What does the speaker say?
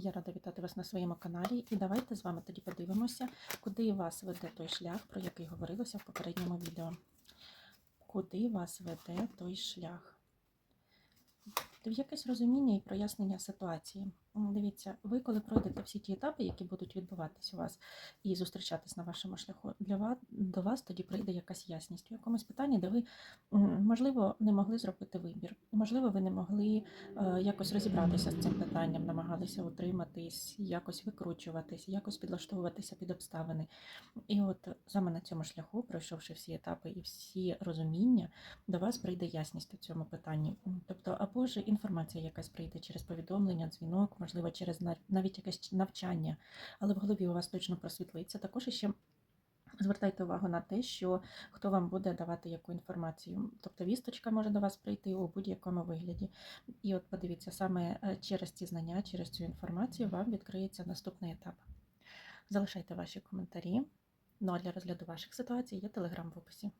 Я рада вітати вас на своєму каналі. І давайте з вами тоді подивимося, куди вас веде той шлях, про який говорилося в попередньому відео. Куди вас веде той шлях? Якесь розуміння і прояснення ситуації. Дивіться, ви коли пройдете всі ті етапи, які будуть відбуватись у вас і зустрічатись на вашому шляху, для вас до вас тоді прийде якась ясність у якомусь питанні, де ви можливо не могли зробити вибір. Можливо, ви не могли е, якось розібратися з цим питанням, намагалися утриматись, якось викручуватись, якось підлаштовуватися під обставини. І от саме на цьому шляху, пройшовши всі етапи і всі розуміння, до вас прийде ясність у цьому питанні. Тобто, або ж інформація якась прийде через повідомлення, дзвінок, можливо, через навіть якесь навчання, але в голові у вас точно просвітлиться. Також ще Звертайте увагу на те, що хто вам буде давати яку інформацію. Тобто вісточка може до вас прийти у будь-якому вигляді. І от подивіться, саме е, через ці знання, через цю інформацію вам відкриється наступний етап. Залишайте ваші коментарі. Ну а для розгляду ваших ситуацій є телеграм в описі.